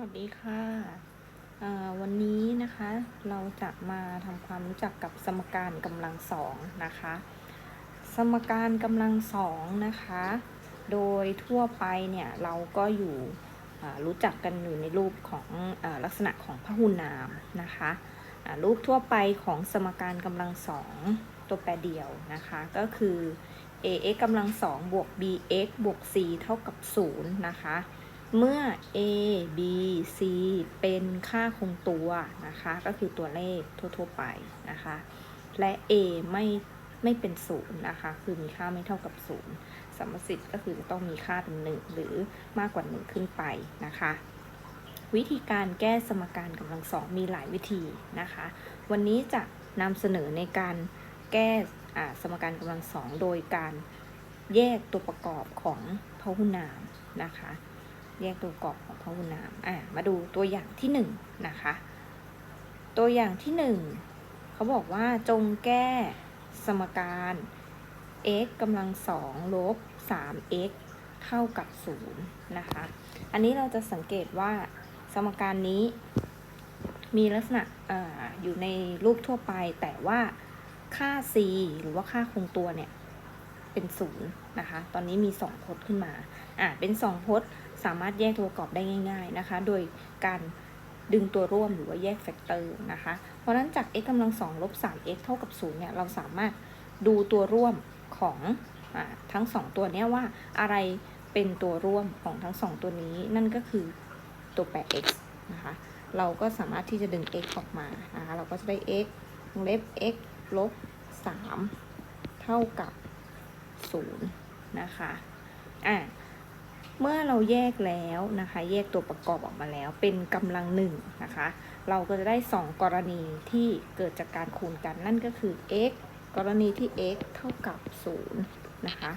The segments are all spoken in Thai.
วัสดีค่ะ วันนี้นะคะเราจะมาทำความรู้จักกับสมการกำลังสองนะคะ สมการกำลังสองนะคะ โดยทั่วไปเนี่ยเราก็อยู่รู้จักกันอยู่ในรูปของอลักษณะของพหุนามนะคะรูปทั่วไปของสมการกำลังสองตัวแปรเดียวนะคะ ก็คือ ax กำลังสองบวก bx บวก c เท่ากับ0นะคะ เมื่อ a b c เป็นค่าคงตัวนะคะ ก็คือตัวเลขทั่วๆไปนะคะ และ a ไม่ไม่เป็นศูนย์นะคะ คือมีค่าไม่เท่ากับศูนย์สมมติก็คือจะต้องมีค่าเป็นหนึ่งหรือมากกว่าหนึ่งขึ้นไปนะคะ วิธีการแก้สมการกำลังสองมีหลายวิธีนะคะ วันนี้จะนำเสนอในการแก้สมการกำลังสองโดยการแยกตัวประกอบของพหุนามนะคะ แยกตัวประกอบของพหุนามอะมาดูตัวอย่างที่หนึ่งนะคะ ตัวอย่างที่หนึ่งเขาบอกว่าจงแก้สมการ x กำลังสองลบ 3x เท่ากับ 0 นะคะ อันนี้เราจะสังเกตว่าสมการนี้มีลักษณะออยู่ในรูปทั่วไป แต่ว่าค่า c หรือว่าค่าคงตัวเนี่ย เป็นศูนย์นะคะ ตอนนี้มี2พจน์ขึ้นมา อะเป็น 2พจน์สามารถแยกตัวประกอบได้ง่าย ๆนะคะ โดยการดึงตัวร่วมหรือว่าแยกแฟกเตอร์นะคะ เพราะฉะนั้นจาก x กำลัง2ลบ 3x เท่ากับ0เนี่ย เราสามารถดูตัวร่วมของอทั้ง 2 ตัวเนี้ยว่าอะไรเป็นตัวร่วมของทั้ง 2 ตัวนี้ นั่นก็คือตัวแปร x นะคะ เราก็สามารถที่จะดึง x ออกมานะคะ เราก็จะได้ x วงเล็บ x ลบ 3 เท่ากับ 0นะคะอะเมื่อเราแยกแล้วนะคะ แยกตัวประกอบออกมาแล้ว เป็นกำลังหนึ่งนะคะ เราก็จะได้ 2 กรณีที่เกิดจากการคูณกันนั่นก็คือ x กรณีที่ x เท่ากับ 0 นะคะ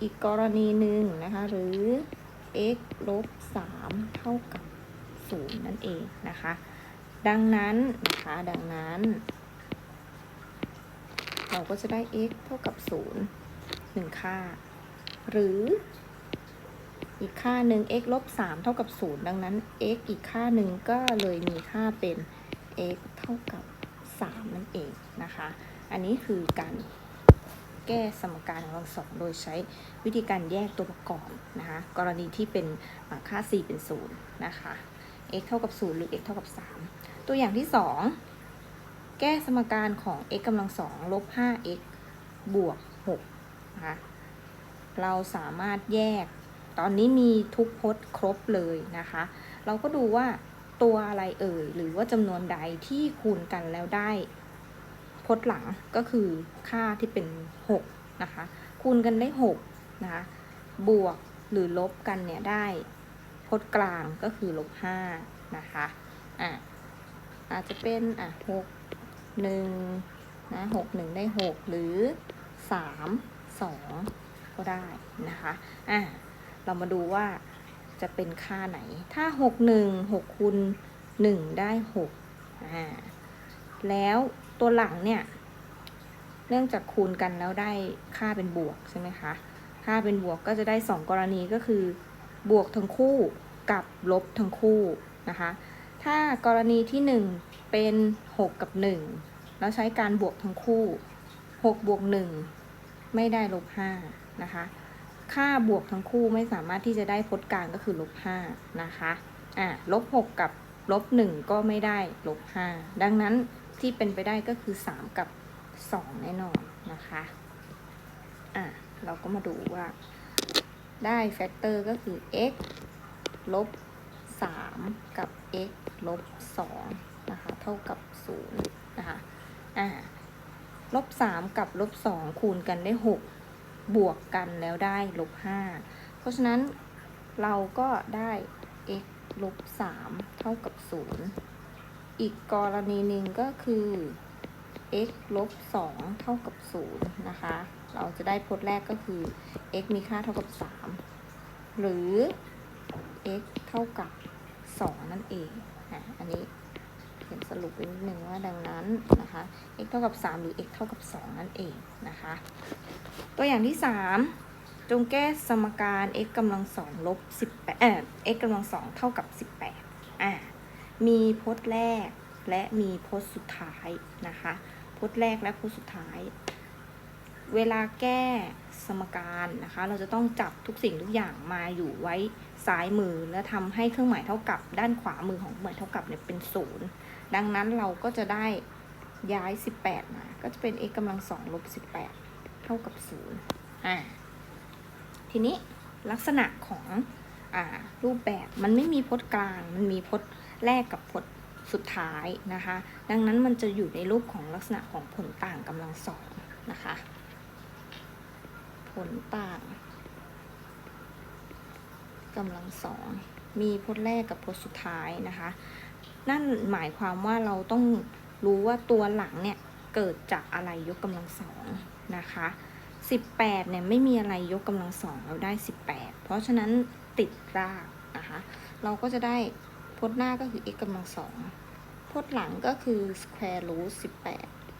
อีกกรณีหนึ่งนะคะ หรือ x ลบ 3 เท่ากับ 0 นั่นเองนะคะ ดังนั้นนะคะ ดังนั้น เราก็จะได้ x เท่ากับ 0 หนึ่งค่า หรืออีกค่าหนึ่ง x ลบ3เท่ากับ 0 ดังนั้น x อีกค่าหนึ่งก็เลยมีค่าเป็น x เท่ากับ 3 นั่นเองนะคะ อันนี้คือการแก้สมการของเราสองโดยใช้วิธีการแยกตัวประกอบนะคะ กรณีที่เป็นค่า c เป็น 0 นะคะ x เท่ากับ 0 หรือ x เท่ากับ 3 ตัวอย่างที่ 2 แก้สมการของ x กำลังสองลบ 5x บวก 6 นะคะเราสามารถแยก ตอนนี้มีทุกพจน์ครบเลยนะคะ เราก็ดูว่าตัวอะไรเอ่ย หรือว่าจำนวนใดที่คูณกันแล้วได้ พจน์หลังก็คือค่าที่เป็น 6 นะคะ คูณกันได้ 6 นะคะ บวกหรือลบกันเนี่ยได้ พจน์กลางก็คือลบ5นะคะ อะอาจจะเป็นอะ6 1นะ6 1ได้6หรือ3 2 ก็ได้นะคะอะเรามาดูว่าจะเป็นค่าไหน ถ้า 6 1 6คูณ1 ได้6อ่าแล้วตัวหลังเนี่ย เนื่องจากคูณกันแล้วได้ค่าเป็นบวกใช่ไหมคะค่าเป็นบวกก็จะได้ 2 กรณีก็คือบวกทั้งคู่กับลบทั้งคู่นะคะ ถ้ากรณีที่ 1 เป็น 6 กับ 1 แล้วใช้การบวกทั้งคู่ 6 บวก 1 ไม่ได้ลบ5นะคะ ค่าบวกทั้งคู่ไม่สามารถที่จะได้พจน์กลางก็คือลบ5นะคะอะลบ6กับลบ1ก็ไม่ได้ลบ5ดังนั้นที่เป็นไปได้ก็คือ3กับ2แน่นอนนะคะอะเราก็มาดูว่า ได้แฟกเตอร์ก็คือ x ลบ3 กับ x ลบ2นะคะ เท่ากับ 0 นะคะอะ ลบ3กับลบ2คูณกันได้6บวกกันแล้วได้ลบ5เพราะฉะนั้นเราก็ได้ x ลบ3เท่ากับ0อีกกรณีหนึ่งก็คือ x ลบ2เท่ากับ0นะคะ เราจะได้พจน์แรกก็คือ x มีค่าเท่ากับ3หรือ x เท่ากับ 2 นั่นเองอะอันนี้ เขียนสรุปไว้นิดนึงว่าดังนั้นนะคะ x เท่ากับ 3 หรือ x เท่ากับ 2 นั่นเองนะคะ ตัวอย่างที่ 3 จงแก้สมการ x กำลังสองลบสิบแปดเอ่อ x กำลังสองเท่ากับสิบแปดอ่ามีพจน์แรกและมีพจน์สุดท้ายนะคะพจน์แรกและพจน์สุดท้าย เวลาแก้สมการนะคะ เราจะต้องจับทุกสิ่งทุกอย่างมาอยู่ไว้ซ้ายมือ และทำให้เครื่องหมายเท่ากับด้านขวามือของเครื่องหมายเท่ากับเนี่ยเป็นศูนย์ ดังนั้นเราก็จะได้ย้าย 18 มา ก็จะเป็น x กำลังสองลบ 18 เท่ากับ0อ่าทีนี้ลักษณะของอ่ารูปแบบมันไม่มีพจน์กลาง มันมีพจน์แรกกับพจน์สุดท้ายนะคะ ดังนั้นมันจะอยู่ในรูปของลักษณะของผลต่างกำลังสองนะคะ ผลต่างกำลังสอง มีพจน์แรกกับพจน์สุดท้ายนะคะ นั่นหมายความว่าเราต้องรู้ว่าตัวหลังเนี่ยเกิดจากอะไรยกกำลังสองนะคะ18เนี่ยไม่มีอะไรยกกำลังสองเราได้ 18 เพราะฉะนั้นติดรากนะคะเราก็จะได้พจน์หน้าก็คือ x กำลังสองพจน์หลังก็คือ square root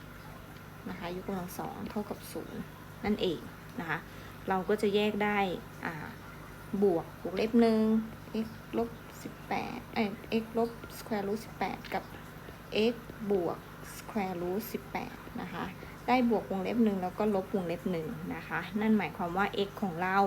18นะคะยกกำลังสองเท่ากับ 0 นั่นเองนะคะเราก็จะแยกได้บวกบวกเล็บหนึ่ง x ลบ 18เอ้ย x ลบ square root 18 กับ x บวก square root 18 นะคะ ได้บวกวงเล็บหนึ่งแล้วก็ลบวงเล็บหนึ่งนะคะ นั่นหมายความว่า x ของเรา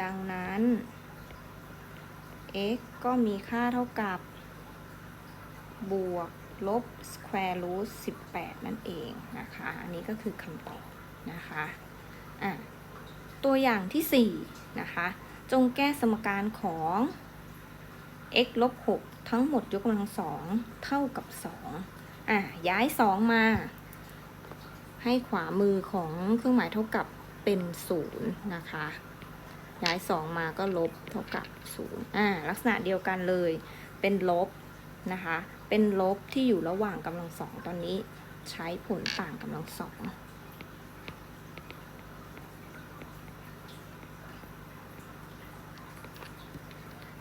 ดังนั้น x ก็มีค่าเท่ากับบวกลบ square root 18 นั่นเองนะคะ อันนี้ก็คือคำตอบนะคะ อะ ตัวอย่างที่ 4 นะคะ จงแก้สมการของ x ลบ6ทั้งหมดยกกำลังสองเท่ากับ 2 อะ ย้าย 2 มา ให้ขวามือของเครื่องหมายเท่ากับเป็น 0 นะคะ ย้าย 2 มาก็ลบเท่ากับ 0 อ่า ลักษณะเดียวกันเลย เป็นลบนะคะ เป็นลบที่อยู่ระหว่างกำลังสองตอนนี้ใช้ผลต่างกำลังสอง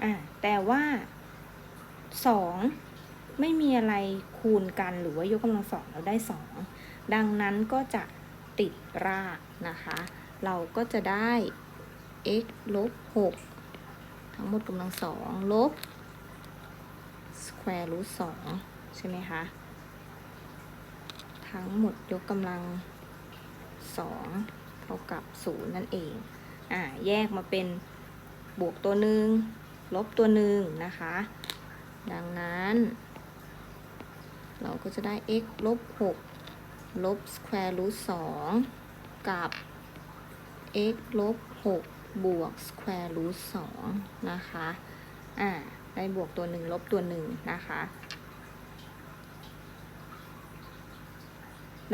อ่าแต่ว่าสองไม่มีอะไรคูณกันหรือว่ายกกำลังสองแล้วได้สองดังนั้นก็จะติดรากนะคะ เราก็จะได้ x ลบ6ทั้งหมดกำลังสองลบ square root 2ใช่ไหมคะ ทั้งหมดยกกำลัง2เท่ากับ 0 นั่นเอง อ่า แยกมาเป็นบวกตัวหนึ่ง ลบตัวหนึ่งนะคะ ดังนั้น เราก็จะได้ x ลบ6ลบ square root 2กับ x ลบ6บวก square root 2นะคะ อ่า ได้บวกตัวหนึ่งลบตัวหนึ่งนะคะ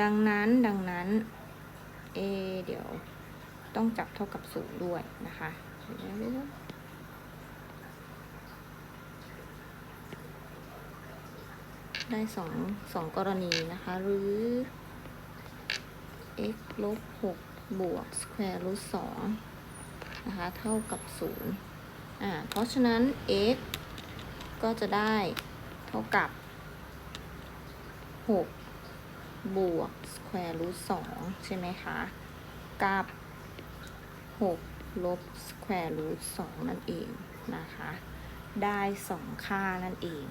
ดังนั้น ดังนั้นเอเดี๋ยวต้องจับเท่ากับศูนย์ด้วยนะคะเดี๋ยวเดี๋ยวเดี๋ยว ได้สองสองกรณีนะคะ หรือ x ลบ6บวก square root 2นะคะ เท่ากับ0อ่า เพราะฉะนั้น x ก็จะได้เท่ากับ 6 บวก square root 2ใช่ไหมคะ กับ 6 ลบ square root 2นั่นเองนะคะ ได้ 2 ค่านั่นเอง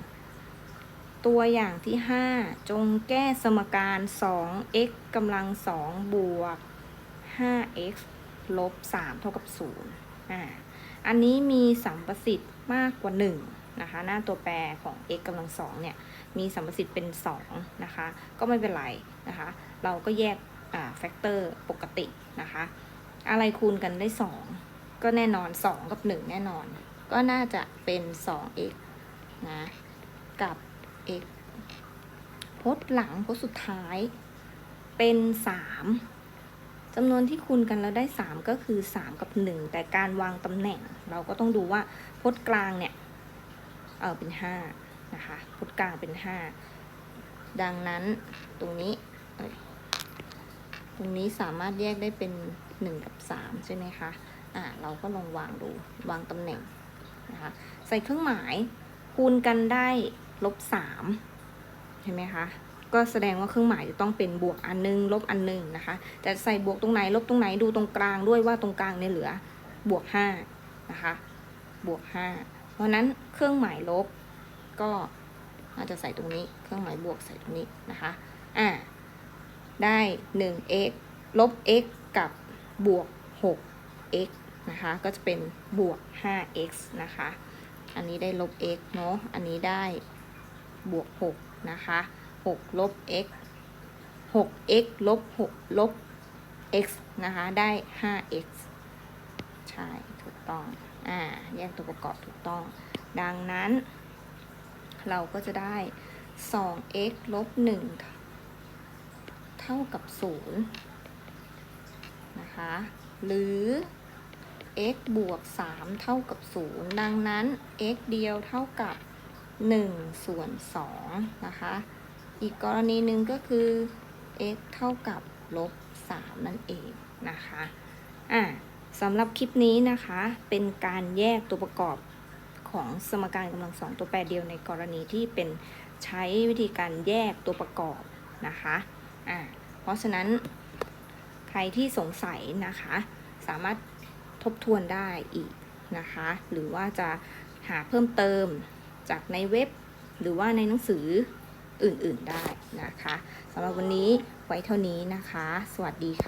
ตัวอย่างที่ 5 จงแก้สมการ 2x กำลัง 2 บวก 5x ลบ 3 เท่ากับ0อ่าอันนี้มีสัมประสิทธิ์มากกว่า 1 นะคะ หน้าตัวแปรของ x กำลัง 2 เนี่ย มีสัมประสิทธิ์เป็น 2 นะคะ ก็ไม่เป็นไรนะคะ เราก็แยกแฟกเตอร์ปกตินะคะ อะไรคูณกันได้ 2 ก็แน่นอน 2 กับ 1 แน่นอน ก็น่าจะเป็น 2x นะ กับ x พจน์หลังพจน์สุดท้าย เป็น3จำนวนที่คูณกันแล้วได้ 3 ก็คือ 3 กับ 1 แต่การวางตำแหน่ง เราก็ต้องดูว่าพจน์กลางเนี่ย เออเป็น5นะคะพจน์กลางเป็น 5 ดังนั้นตรงนี้ ตรงนี้สามารถแยกได้เป็น 1 กับ 3 ใช่ไหมคะ อ่าเราก็ลองวางดูวางตำแหน่งนะคะใส่เครื่องหมายคูณกันได้ ลบ3เห็นไหมคะ ก็แสดงว่าเครื่องหมายจะต้องเป็นบวกอันนึง ลบอันนึงนะคะ แต่ใส่บวกตรงไหน ลบตรงไหนดูตรงกลางด้วยว่าตรงกลางเนี่ยเหลือบวกห้านะคะ บวกห้าเพราะฉะนั้นเครื่องหมายลบก็อาจจะใส่ตรงนี้ เครื่องหมายบวกใส่ตรงนี้นะคะ อ่า ได้ 1x ลบ x กับบวก 6x นะคะ ก็จะเป็นบวก 5x นะคะ อันนี้ได้ลบ x เนาะ อันนี้ได้ บวก6นะคะ6ลบ x 6x ลบ6ลบ x นะคะ ได้ 5x ใช่ ถูกต้อง อ่า แยกตัวประกอบถูกต้อง ดังนั้น เราก็จะได้ 2x ลบ 1 เท่ากับ 0 นะคะ หรือ x บวก 3 เท่ากับ 0 ดังนั้น x เดียวเท่ากับ 1 ส่วน2นะคะ อีกกรณีหนึ่งก็คือ x เท่ากับลบ3นั่นเองนะคะอะสำหรับคลิปนี้นะคะเป็นการแยกตัวประกอบของสมการกำลังสองตัวแปรเดียวในกรณีที่เป็นใช้วิธีการแยกตัวประกอบนะคะอ่าเพราะฉะนั้นใครที่สงสัยนะคะ สามารถทบทวนได้อีกนะคะ หรือว่าจะหาเพิ่มเติม จากในเว็บ หรือว่าในหนังสืออื่นๆได้นะคะสำหรับวันนี้ไว้เท่านี้นะคะ สวัสดีค่ะ